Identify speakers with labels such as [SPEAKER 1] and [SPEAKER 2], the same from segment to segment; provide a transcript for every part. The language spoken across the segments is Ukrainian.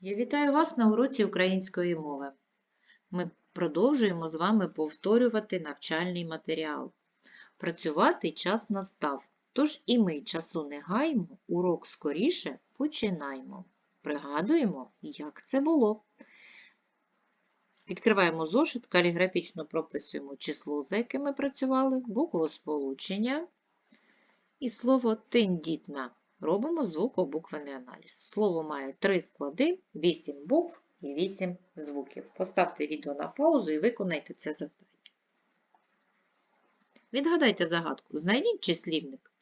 [SPEAKER 1] Я вітаю вас на уроці української мови. Ми продовжуємо з вами повторювати навчальний матеріал. Працювати час настав, тож і ми часу не гаймо, урок скоріше починаймо. Пригадуємо, як це було. Відкриваємо зошит, каліграфічно прописуємо число, за яким ми працювали, букву сполучення і слово тендітна. Робимо звукобуквений аналіз. Слово має три склади, 8 букв і 8 звуків. Поставте відео на паузу і виконайте це завдання. Відгадайте загадку. Знайдіть числівник.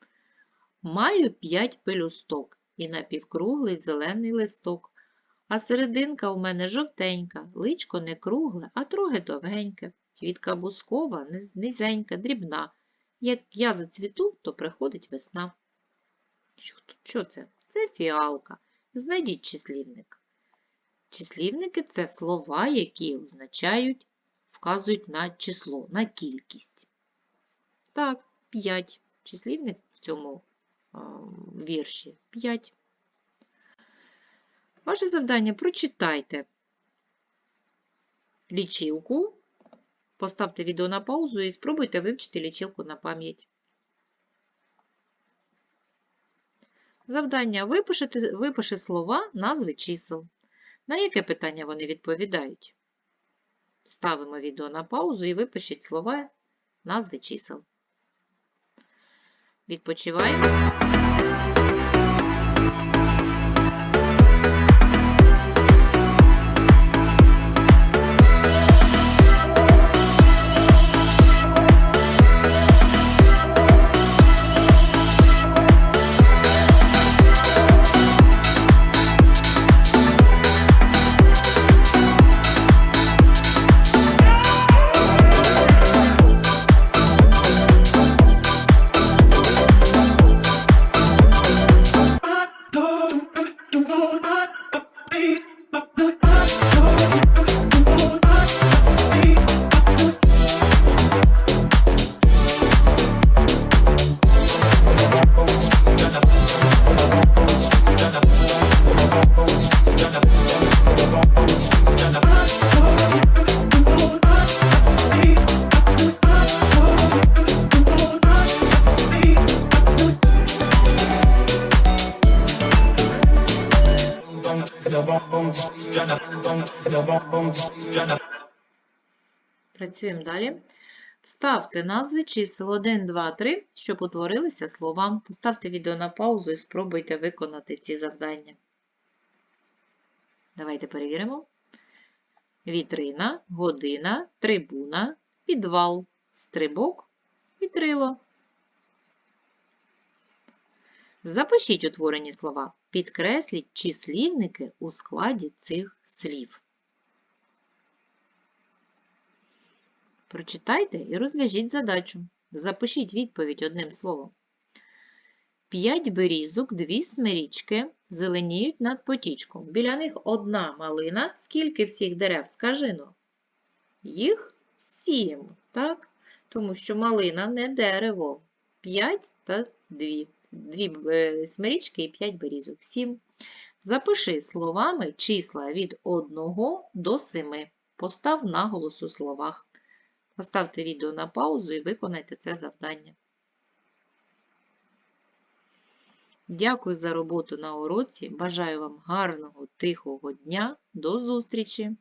[SPEAKER 1] Маю 5 пелюсток і напівкруглий зелений листок. А серединка у мене жовтенька, личко не кругле, а трохи довгеньке. Квітка бускова, низенька, дрібна. Як я зацвіту, то приходить весна. Що, це? Це фіалка. Знайдіть числівник. Числівники це слова, які означають, вказують на число, на кількість. Так, 5. Числівник в цьому а, вірші 5. Ваше завдання прочитайте лічилку, поставте відео на паузу і спробуйте вивчити лічилку на пам'ять. Завдання випишити, випиши слова, назви чисел. На яке питання вони відповідають? Ставимо відео на паузу і випишіть слова, назви чисел. Відпочиваємо. Працюємо далі. Вставте назви чисел 1, 2, 3, щоб утворилися слова. Поставте відео на паузу і спробуйте виконати ці завдання. Давайте перевіримо. Вітрина, година, трибуна, підвал, стрибок, вітрило. Запишіть утворені слова. Підкресліть числівники у складі цих слів. Прочитайте і розв'яжіть задачу. Запишіть відповідь одним словом. П'ять берізок, дві смирічки зеленіють над потічком. Біля них одна малина. Скільки всіх дерев? Скажи но. Їх сім, так? Тому що малина не дерево. П'ять та дві. Дві е, смирічки і п'ять берізок. Сім. Запиши словами числа від 1 до 7. Постав наголос у словах. Поставте відео на паузу і виконайте це завдання. Дякую за роботу на уроці. Бажаю вам гарного, тихого дня. До зустрічі!